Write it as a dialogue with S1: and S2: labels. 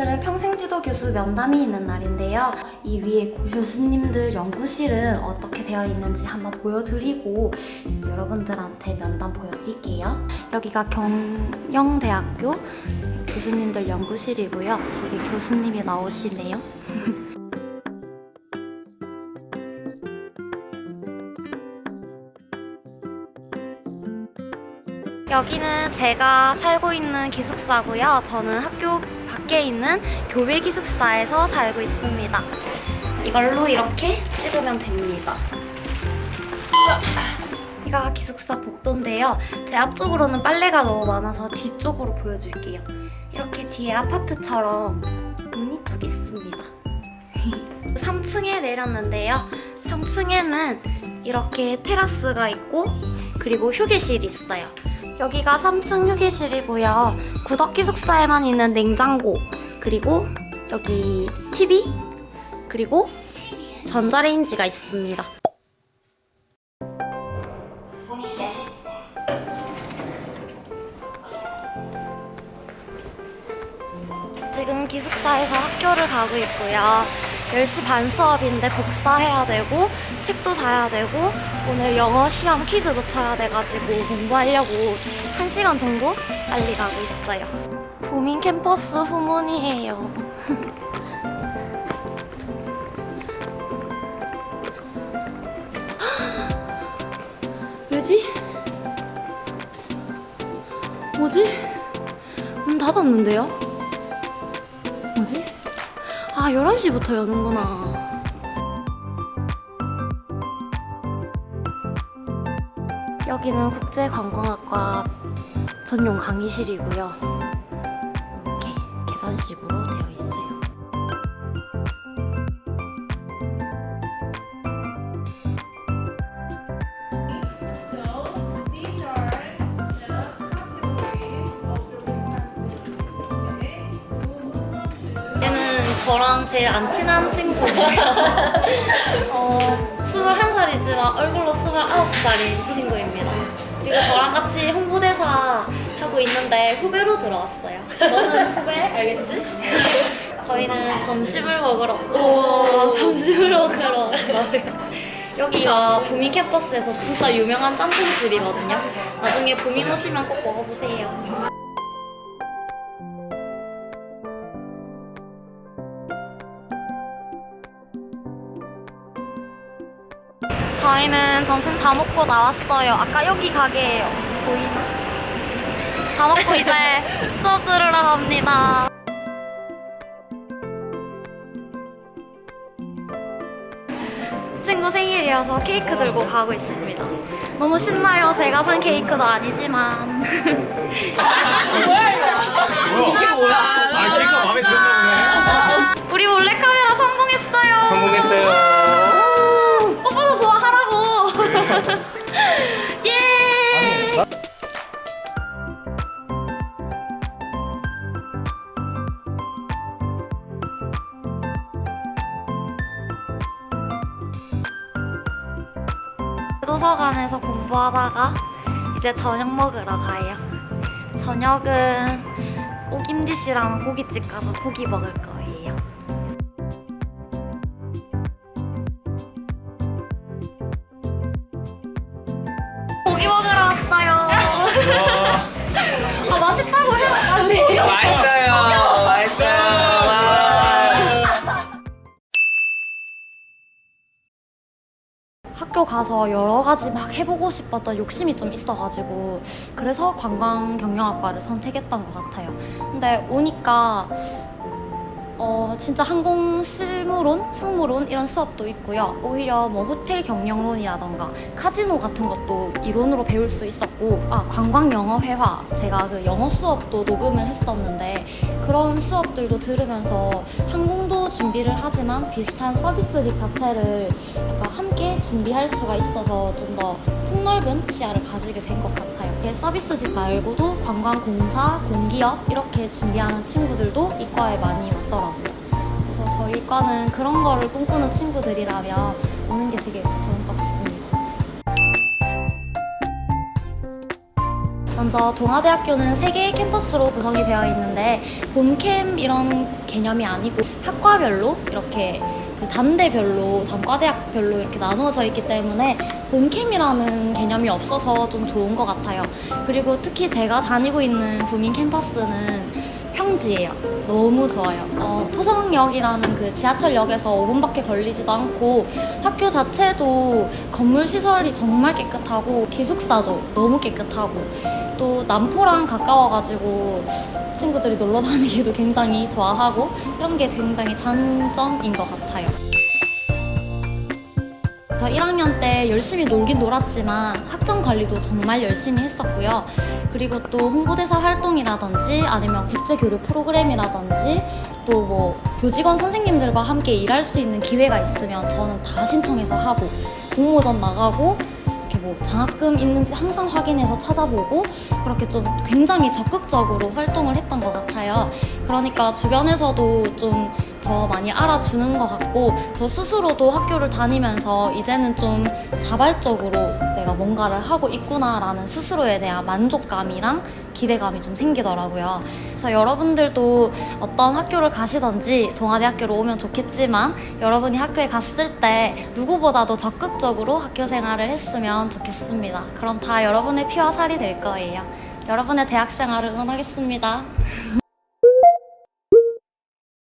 S1: 오늘은 평생지도 교수 면담이 있는 날인데요. 이 위에 교수님들 연구실은 어떻게 되어 있는지 한번 보여드리고 여러분들한테 면담 보여드릴게요. 여기가 경영대학교 교수님들 연구실이고요. 저기 교수님이 나오시네요. 여기는 제가 살고 있는 기숙사고요. 저는 학교 밖에 있는 교외 기숙사에서 살고 있습니다. 이걸로 이렇게 찍으면 됩니다. 여기가 기숙사 복도인데요. 제 앞쪽으로는 빨래가 너무 많아서 뒤쪽으로 보여줄게요. 이렇게 뒤에 아파트처럼 문이 쭉 있습니다. 3층에 내렸는데요. 3층에는 이렇게 테라스가 있고 그리고 휴게실이 있어요. 여기가 3층 휴게실이고요. 구덕 기 숙사에만 있는 냉장고, 그리고 여기 TV, 그리고 전자레인지가 있습니다. 지금 기숙사에서 학교를 가고 있고요. 10시 반 수업인데 복사해야 되고 책도 사야 되고 오늘 영어 시험 퀴즈도 쳐야 돼가지고 공부하려고 1시간 정도 빨리 가고 있어요. 부민 캠퍼스 후문이에요. 왜지? 뭐지? 문 닫았는데요? 뭐지? 아, 11시부터 여는구나. 여기는 국제관광학과 전용 강의실이고요. 저랑 제일 안 친한 친구예요. 어, 21살이지만 얼굴로 29살인 친구입니다. 그리고 저랑 같이 홍보대사 하고 있는데 후배로 들어왔어요. 너는 후배? 알겠지? 저희는 점심을 먹으러 오, 점심을 먹으러 왔어요. 여기가 부민 캠퍼스에서 진짜 유명한 짬뽕집이거든요. 나중에 부민 오시면 꼭 먹어보세요. 저희는 점심 다 먹고 나왔어요. 아까 여기 가게예요. 보이나? 다 먹고 이제 수업 들으러 갑니다. 친구 생일이어서 케이크 들고 가고 있습니다. 너무 신나요. 제가 산 케이크도 아니지만.
S2: 이게 뭐야? 아, 걔가 마음에 들었나
S1: 도서관에서 공부하다가 이제 저녁 먹으러 가요. 저녁은 오김디 씨랑 고깃집 가서 고기 먹을 거예요. 학교 가서 여러 가지 막 해보고 싶었던 욕심이 좀 있어가지고 그래서 관광 경영학과를 선택했던 것 같아요. 근데 오니까 어 진짜 항공 실무론, 승무론 이런 수업도 있고요. 오히려 뭐 호텔 경영론이라던가 카지노 같은 것도 이론으로 배울 수 있었고 아 관광 영어 회화 제가 그 영어 수업도 녹음을 했었는데 그런 수업들도 들으면서 항공도 준비를 하지만 비슷한 서비스직 자체를 약간 함께 준비할 수가 있어서 좀 더 폭넓은 시야를 가지게 된 것 같아요. 이게 서비스직 말고도 관광공사, 공기업 이렇게 준비하는 친구들도 이과에 많이 왔더라고요. 그래서 저희 과는 그런 거를 꿈꾸는 친구들이라면 오는 게 되게 좋은 것 같습니다. 먼저 동아대학교는 세 개의 캠퍼스로 구성이 되어 있는데 본캠 이런 개념이 아니고 학과별로 이렇게 그 단대별로 단과대학별로 이렇게 나누어져 있기 때문에 본캠이라는 개념이 없어서 좀 좋은 것 같아요. 그리고 특히 제가 다니고 있는 부민 캠퍼스는 평지예요. 너무 좋아요. 어, 토성역이라는 그 지하철역에서 5분밖에 걸리지도 않고 학교 자체도 건물 시설이 정말 깨끗하고 기숙사도 너무 깨끗하고 또 남포랑 가까워가지고 친구들이 놀러 다니기도 굉장히 좋아하고 이런 게 굉장히 장점인 것 같아요. 저 1학년 때 열심히 놀긴 놀았지만 학점 관리도 정말 열심히 했었고요. 그리고 또 홍보대사 활동이라든지 아니면 국제교류 프로그램이라든지 또 뭐 교직원 선생님들과 함께 일할 수 있는 기회가 있으면 저는 다 신청해서 하고 공모전 나가고 뭐 장학금 있는지 항상 확인해서 찾아보고 그렇게 좀 굉장히 적극적으로 활동을 했던 것 같아요. 그러니까 주변에서도 좀 더 많이 알아주는 것 같고 저 스스로도 학교를 다니면서 이제는 좀 자발적으로 내가 뭔가를 하고 있구나라는 스스로에 대한 만족감이랑 기대감이 좀 생기더라고요. 그래서 여러분들도 어떤 학교를 가시던지 동아대학교로 오면 좋겠지만 여러분이 학교에 갔을 때 누구보다도 적극적으로 학교 생활을 했으면 좋겠습니다. 그럼 다 여러분의 피와 살이 될 거예요. 여러분의 대학 생활을 응원하겠습니다.